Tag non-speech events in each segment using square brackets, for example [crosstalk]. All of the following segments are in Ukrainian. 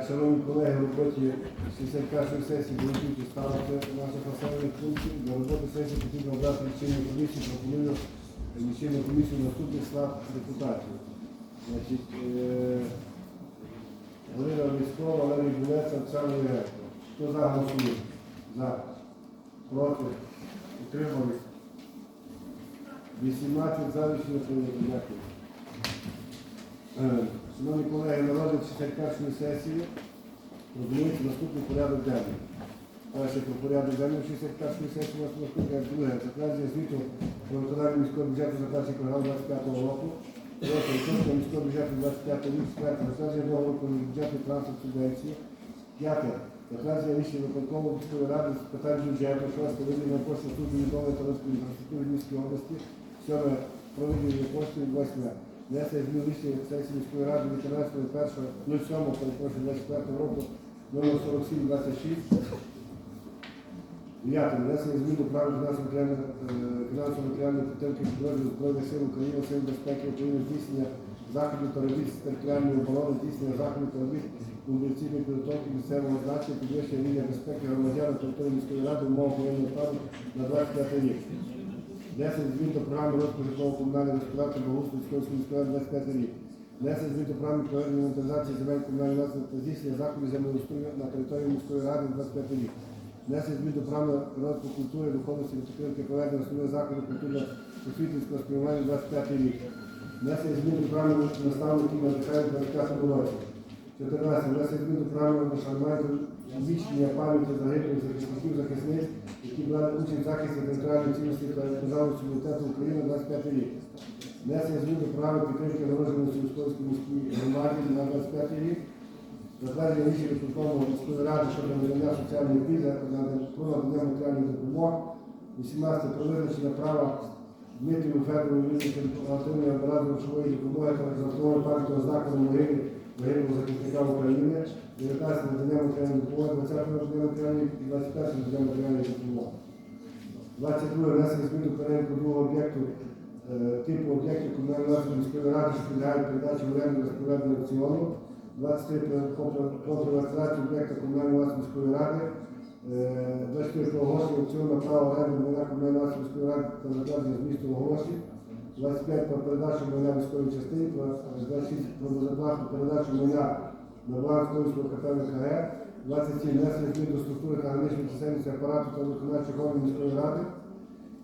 Шановні колеги, в роботі 61-ї сесії Володимирі ставити наших населених пунктів. Для роботи сесії потрібно обрати лічильну комісію, пропоную лічильну комісію наступний склад депутатів. Значить, е, Галина Міськова, Валерій Булець, Оксана Єренко. Хто за голосує? За. Проти? Утримались? 18 за рішення. Дякую. Шановні колеги, на розгляд 61-ї сесії пропонується наступний порядок денний. Перше про порядок денний 61-ї сесії у нас наступне. Друге, затвердження звіту про виконання міського бюджету за перший програм 25 року. Третє, відсотка міського бюджету 25 рік. Четверте, затвердження договору про бюджетний транспорт субвенції. П'яте, затвердження рішення виконкому міської ради з питань бюджету. Шосте, виділення коштів суду відновлення та розвитку інфраструктури в міській області. Сьоме, про виділення коштів. Восьме, Внесення змін рішення сесії міської ради від 13.01.07, 24 року, номер 4726. Дев'яте. Внесення змін до правил фінансово-матеріальної підтримки підрозділів Збройних сил України, Сил безпеки України, здійснення заходів та робіт з територіальної оборони, здійснення заходів та робіт мобілізаційної підготовки місцевого значення, підвищення рівня безпеки громадян на території міської ради, умов воєнного стану на 25 рік. 10 змін до програми розвитку житлово-комунального господарства Богуслу Псковської міської ради 25 рік. 10 змін до програми проведення інвентаризації земель комунальної власності та здійснення заходів землеустрою на території міської ради 25 рік. 10 змін до програми розвитку культури, духовності та підтримки проведення основних заходів культурно-освітницького спрямування 25 рік. 10 змін до програми наставників надихають 25 році. 14. Внесення змін до програми Шармайду вічення пам'яті загиблих захисників захисниць, які брали участь в захисті територіальної цілісності та державного суверенітету України 25 рік. Внесення змін до програми підтримки народженості Московської міської громади на 25 рік. Затвердження рішення виконкому міської ради щодо надання соціальної пільги про надання матеріальних допомог. 18. Про визначення права Дмитрію Федору Юрійовичу альтернативної одноразової грошової допомоги та жартової пам'ятного знаку на могилі загиблого захисника України. 19. Надання матеріальної допомоги, 20. надання матеріальної і 21. надання матеріальної допомоги. 22. Внесення змін до переліку другого об'єкту е, типу об'єктів комунальної власності міської ради, що підлягають передачі в оренду без аукціону. 23. Про приватизацію об'єкта комунальної власності міської ради. Е, 24. Про оголошення аукціону на право оренди майна комунальної власності міської ради та затвердження змісту оголошень. 25. Про передачу майна військової частини. Про 26. Про безоплатну передачу майна на баланс Київського КП ВКГ. 27. Внесення змін до структури та граничної чисельності апарату та виконавчих органів міської ради.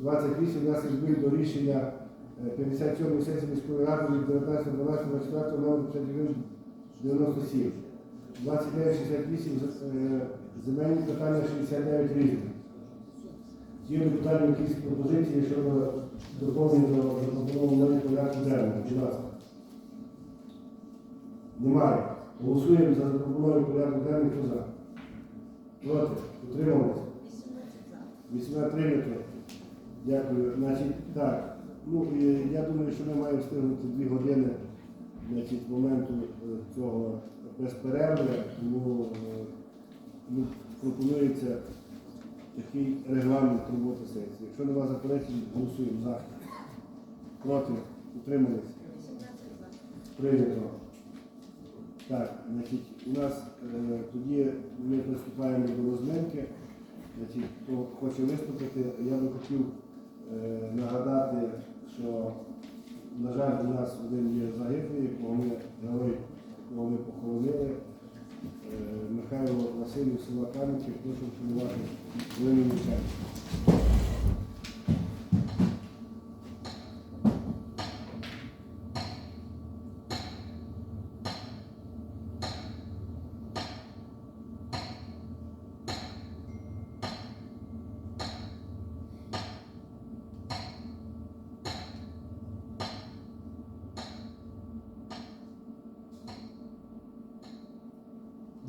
28 внесення змін до рішення е, 57 сесії міської ради від 19.12.24 номер 5197. 2968 е, земельні питання 69 різних. Є депутатні якісь пропозиції щодо доповнення до запропонованого порядку денного. Будь ласка. Немає. Голосуємо за запропонований порядок денний. Хто за? Проти? Утрималися? 18 прийнято. Дякую. Значить, так. Ну, я думаю, що ми маємо встигнути дві години значить, з моменту е, цього безперерви, тому е, ну, пропонується такий регламент роботи сесії. Якщо нема заперечень, голосуємо за. Проти? Утрималися? Прийнято. Так, значить, у нас е, тоді ми приступаємо до розминки. Значить, хто хоче виступити, я би хотів е, нагадати, що, на жаль, у нас один є загиблий, якого ми герой, якого ми похоронили. Е, Михайло Васильевич села Кам'янки, прошу вшанувати хвилину мовчання.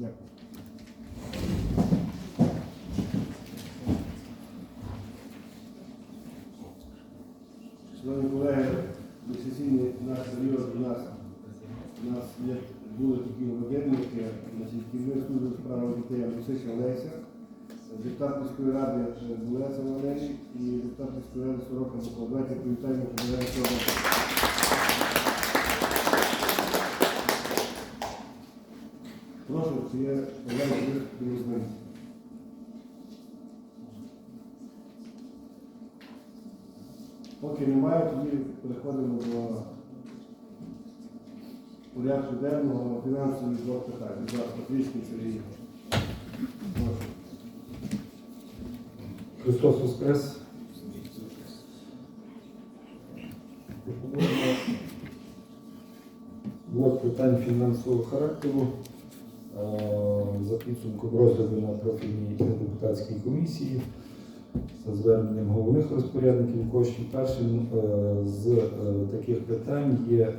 Дякую. Шановні колеги, досесійний наш період у нас, у нас є, були такі значить, керівник служби у справах дітей Мусича Леся, депутат міської ради е, Булеса Валерій і депутат міської ради Сорока Микола. Давайте привітаємо Прошу, чи є бажання голосувати? Поки немає, тоді переходимо до порядку денного фінансових двох питань. Будь ласка, Трішкін Сергій. Христос Воскрес. Пропонуємо питань фінансового характеру за підсумком розгляду на профільній депутатській комісії за зверненням головних розпорядників коштів. Першим е, з е, таких питань є е,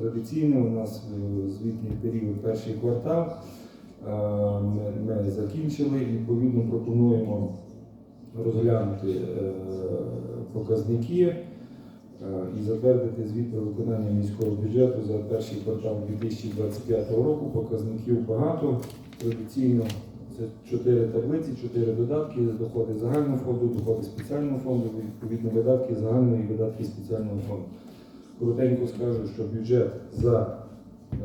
традиційне у нас звітний період перший квартал. Ми, закінчили відповідно пропонуємо розглянути показники і затвердити звіт про виконання міського бюджету за перший квартал 2025 року. Показників багато. Традиційно це чотири таблиці, чотири додатки, доходи загального фонду, доходи спеціального фонду, відповідно видатки загальної і видатки спеціального фонду. Коротенько скажу, що бюджет за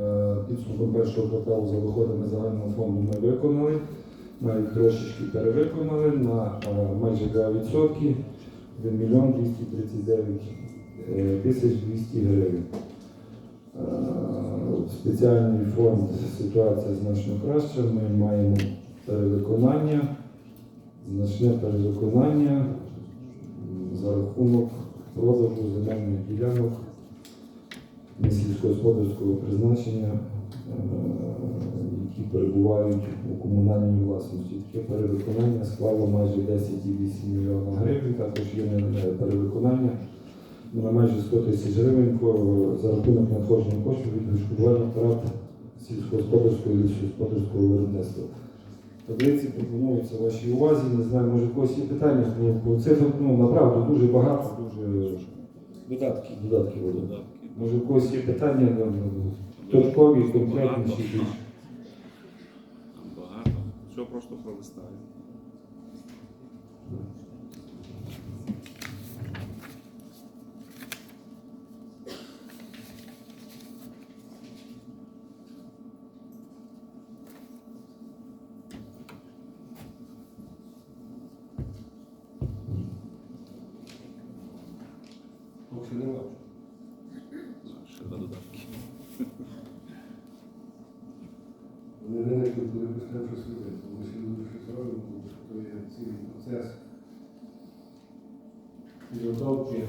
е, підсумком першого кварталу за доходами загального фонду ми виконали навіть трошечки перевиконали на е, майже 2%, 1 мільйон 239 е, тисяч 200 гривень. Е, Спеціальний фонд ситуація значно краща. Ми маємо перевиконання, значне перевиконання за рахунок продажу земельних ділянок сільськогосподарського призначення, е, які перебувають у комунальній власності. Таке перевиконання склало майже 10,8 мільйона гривень. Також є перевиконання на майже 100 тисяч гривень за рахунок надходження коштів від відшкодування втрат сільськогосподарського і лісогосподарського виробництва. Таблиці пропонуються вашій увазі. Не знаю, може когось є питання, ну, бо цифр ну, направду дуже багато, дуже Додатки. додатки. Може, у когось є питання ну, точкові, конкретніші більш. Там багато. Все просто пролистаю. Да, Ще два додатки. Вони не коли почнемо щось робити. Тому що люди щось робимо, тому що то є цілий процес підготовки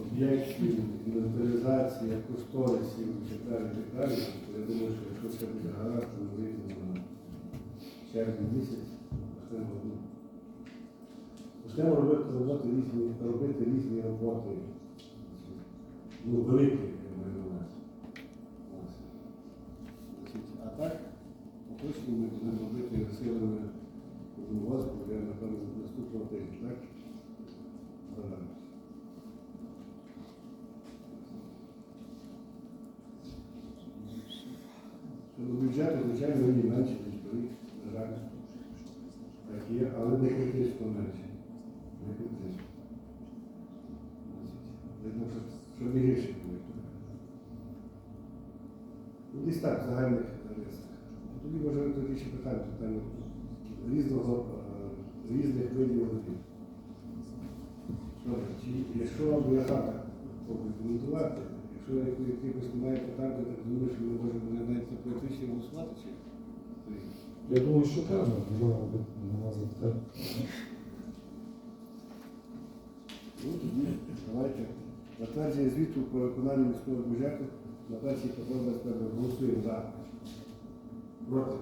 об'єктів, інвентаризації, кошторисів і так далі, і так далі. Тобто Я думаю, що якщо все буде гаразд, то ми вийдемо на червень місяць, почнемо ну, почнемо робити роботи різні, робити різні роботи. Ну, великі, я маю на увазі. А так, поточно ми будемо робити силами Комунгоспу, я напевно наступного тижня, так? Щодо бюджету, звичайно, він менше, ніж торік, на жаль. Так є, але не критично менше. Не критично. Значить, Видно, що, що не гірше буде. Ну, десь так, в загальних рисах. Тоді може тоді ще питання, питання різного, е, різних видів чи якщо б я так прокоментувати, якщо якихось немає питань, то так думаю, що ми можемо навіть політичні голосувати, чи Я думаю, що так, ну. Ну, тоді давайте. Затвердження звіту про виконання міського бюджету на першій квартал 25 Голосуємо за. Проти.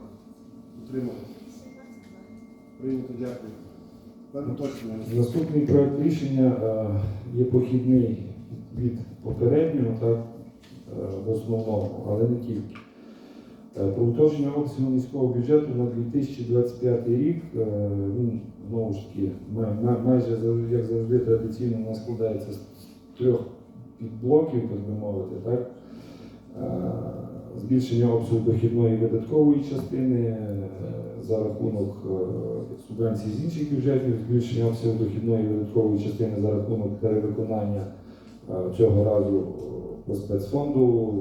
Утрималися. Прийнято, дякую. Точно. Наступний проект рішення е, є похідний від попереднього, так, е, в основному, але не тільки. Е, Про уточнення обсягу міського бюджету на 2025 рік він знову ж таки май- май- майже як завжди традиційно у нас складається з трьох підблоків, так би мовити, так. Збільшення обсягу дохідної видаткової частини е, за рахунок е, субвенцій з інших бюджетів, збільшення обсягу дохідної видаткової частини за рахунок перевиконання Е, Цього разу по спецфонду,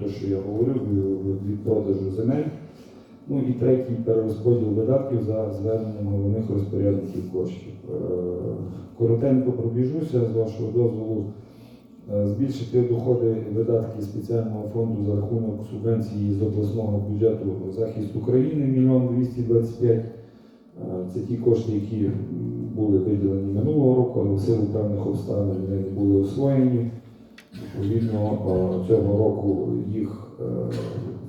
то, що я говорив, від- продажу земель. Ну і третій перерозподіл видатків за зверненням головних розпорядників коштів. Коротенько пробіжуся з вашого дозволу. Е, Збільшити доходи видатки спеціального фонду за рахунок субвенції з обласного бюджету захист України 1 225 Е, Це ті кошти, які були виділені минулого року, але в силу певних обставин не були освоєні. Відповідно, е, цього року їх,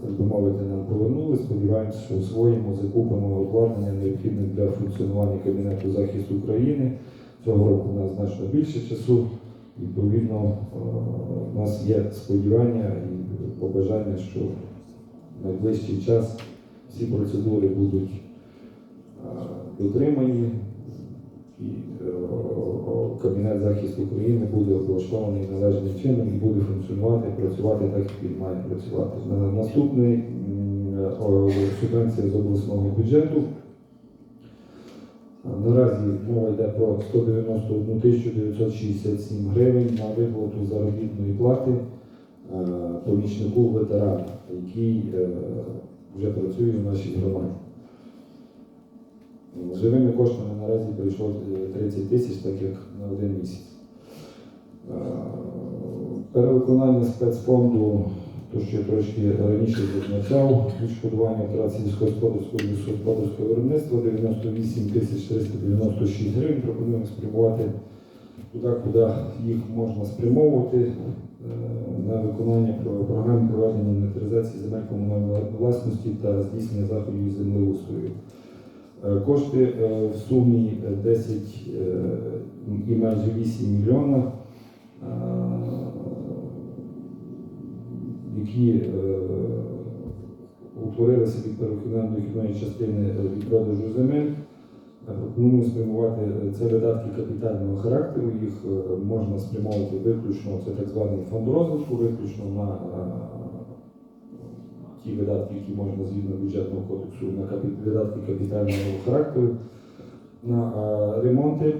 так би мовити, нам повернули. Сподіваємося, що освоїмо, закупимо обладнання необхідне для функціонування Кабінету захисту України. Цього року у нас значно більше часу. Відповідно, е, у нас є сподівання і побажання, що в найближчий час всі процедури будуть е, дотримані, і е, Кабінет захисту України буде облаштований належним чином і буде функціонувати, працювати так, як він має працювати. На- Наступний субвенція з обласного бюджету. Наразі мова йде про 191 967 гривень на виплату заробітної плати е, помічнику ветерана, який е, вже працює в нашій громаді. Живими коштами наразі прийшло е, 30 тисяч, так як на один місяць. Е, Перевиконання спецфонду, то що я трошки раніше зазначав, відшкодування втрат сільськогосподарського і виробництва 98 тисяч 396 гривень. Пропонуємо спрямувати туди, куди їх можна спрямовувати е, на виконання програм проведення інвентаризації земель комунальної власності та здійснення заходів із землеустрою. Е, Кошти е, в сумі е, 10 е, і майже 8 мільйона, е, які е, утворилися від дохідної частини е, від продажу земель. Е, Пропонуємо спрямувати це видатки капітального характеру. Їх можна спрямовувати виключно, це так званий фонд розвитку, виключно на ті видатки, які можна згідно бюджетного кодексу на капі- видатки капітального характеру, на ремонти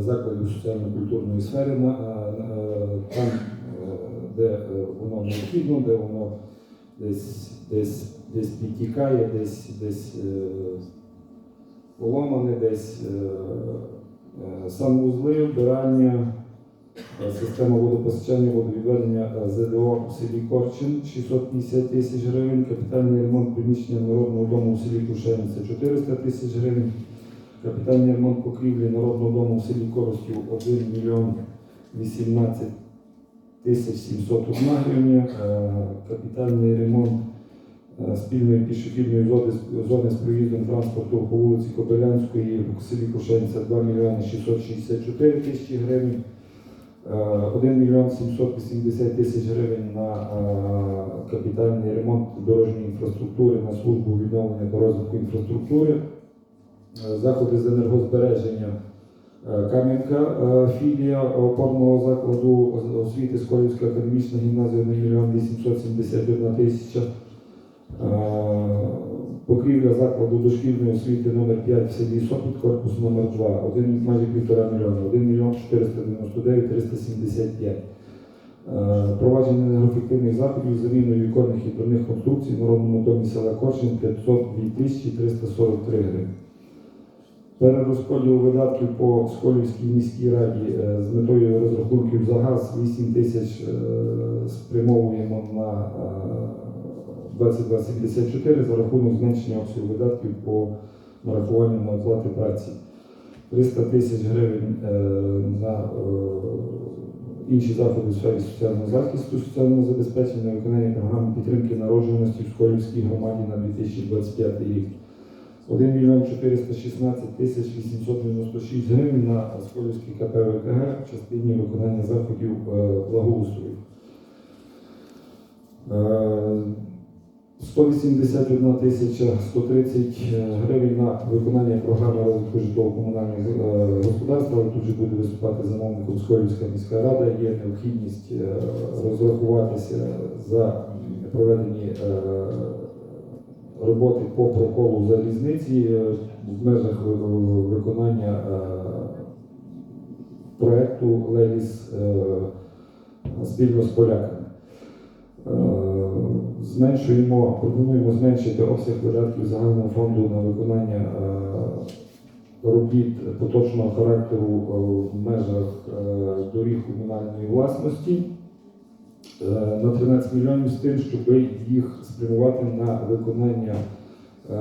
закладів соціально-культурної сфери, на, е, там, де е, воно необхідно, де воно десь, десь, десь підтікає, десь, десь е, поломане, десь е, е, вбирання. Система водопостачання, водовідведення ЗДО у селі Корчин 650 тисяч гривень, капітальний ремонт приміщення народного дому у селі Кушениця 400 тисяч гривень, капітальний ремонт покрівлі народного дому у селі Коростів 1 мільйон 18 тисяч 701 гривня, е, капітальний ремонт е, спільної пішохідної зони, зони з проїздом транспорту по вулиці Кобилянської у селі Кушениця 2 мільйони 664 тисячі гривень. Е, 1 мільйон 780 тисяч гривень на е, капітальний ремонт дорожньої інфраструктури на службу відновлення та розвитку інфраструктури, Е, заходи з енергозбереження. Е, Кам'янка, е, філія опорного закладу освіти Сколівська академічна гімназія 1 мільйон 871 тисяча. Е, Покрівля закладу дошкільної освіти номер 5 в селі Сопіт, корпус номер 2 один, майже півтора мільйона, 1 мільйон 499 375. Е, Провадження енергоефективних заходів заміною віконних і конструкцій в народному домі села Коршин 502 тисячі 343 гривень. Перерозподіл видатків по Сколівській міській раді е, з метою розрахунків за газ 8 тисяч е, спрямовуємо на е, 2274 за рахунок зменшення обсягу видатків по нарахуванню на оплати праці. 300 тисяч гривень е, на е, інші заходи в сфері соціального захисту, соціального забезпечення, виконання програми підтримки народжуваності в Сколівській громаді на 2025 рік. 1 мільйон 416 тисяч 896 гривень на Сколівський КП ВКГ в частині виконання заходів е, благоустрою. Е, 181 тисяча 130 гривень на виконання програми розвитку житлово-комунальних е, господарств, але тут же буде виступати замовником Сколівська міська рада. Є необхідність е, розрахуватися за проведені е, роботи по проколу залізниці е, в межах е, виконання е, проекту Левіс спільно з поляками. Зменшуємо, пропонуємо зменшити обсяг видатків загального фонду на виконання робіт поточного характеру в межах доріг комунальної власності на 13 мільйонів з тим, щоб їх спрямувати на виконання е,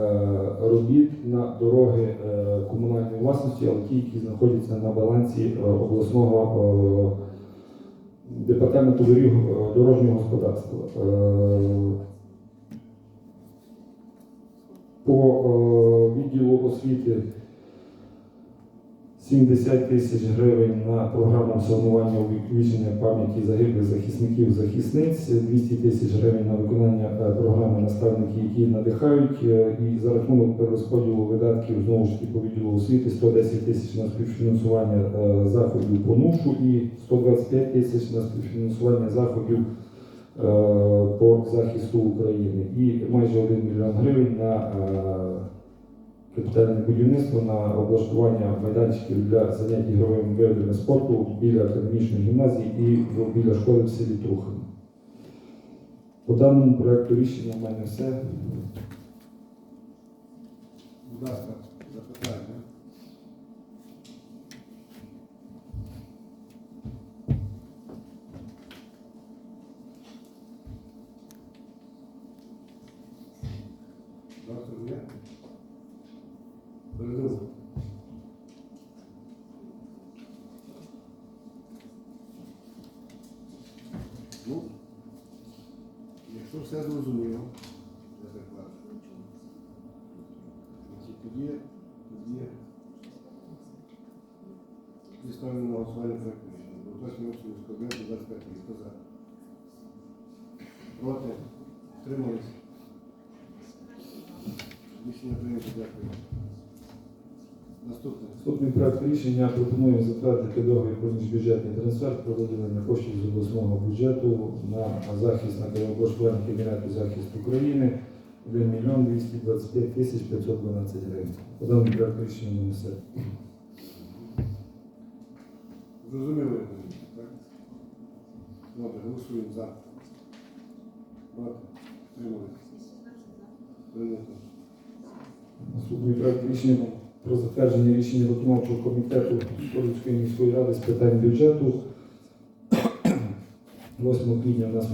робіт на дороги е, комунальної власності, але ті, які знаходяться на балансі е, обласного е, департаменту доріг е, дорожнього господарства. Е, По е, відділу освіти 70 тисяч гривень на програму вшанування увіковічення пам'яті загиблих захисників захисниць, 200 тисяч гривень на виконання е, програми наставники, які надихають, е, і за рахунок перерозподілу видатків знову ж таки по відділу освіти 110 тисяч на співфінансування е, заходів по НУШу і 125 тисяч на співфінансування заходів е, по захисту України. І майже 1 мільйон гривень на е, капітальне будівництво на облаштування майданчиків для занять ігровими видами спорту біля академічної гімназії і біля школи в селі Трухин. По даному проєкту рішення в мене все. Будь ласка, запитання. Доктор є? Передав. Ну, якщо все зрозуміло, я так бачу. Значить, Тоді, тоді тоді ставимо на голосування проект рішення. До точно обсягу складати 25 років. Хто за? Проти? Тримались? Рішення прийнято, дякую. Наступне. Наступний проект рішення пропонуємо затвердити договір про міжбюджетний трансфер про виділення коштів з обласного бюджету на захист на облаштування Кабінету захисту України 1 мільйон 225 тисяч 512 гривень. По даному проекту рішення не все. Зрозуміло, так? Добре, голосуємо за. Проти? Прийнято. Наступний проект рішення про затвердження рішення виконавчого комітету Скорівської міської ради з питань бюджету. [clears throat] 8 квітня у нас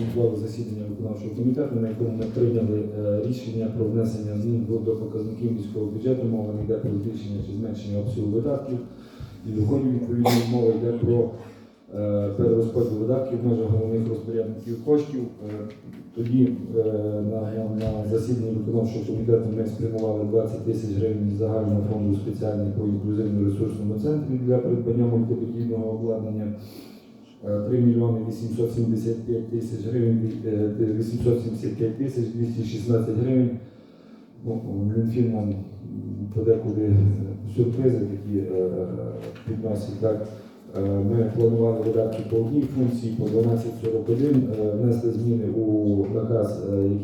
відбували засідання виконавчого комітету, на якому ми прийняли е, рішення про внесення змін до, показників міського бюджету. Мова не йде про збільшення чи зменшення обсягу видатків і доходів. Відповідно, мова йде про перерозподіл видатків в межах головних розпорядників коштів. Е, Тоді е, на, на, засіданні виконавчого комітету ми спрямували 20 тисяч гривень загального фонду спеціальний по інклюзивно-ресурсному центрі для придбання мультиподібного обладнання. Е, 3 мільйони 875 тисяч гривень, е, 875 тисяч 216 гривень. Ну, Мінфін нам подекуди сюрпризи такі е, підносить. Е, Ми планували видатки по одній функції, по 12.41, е, внесли зміни у наказ, е,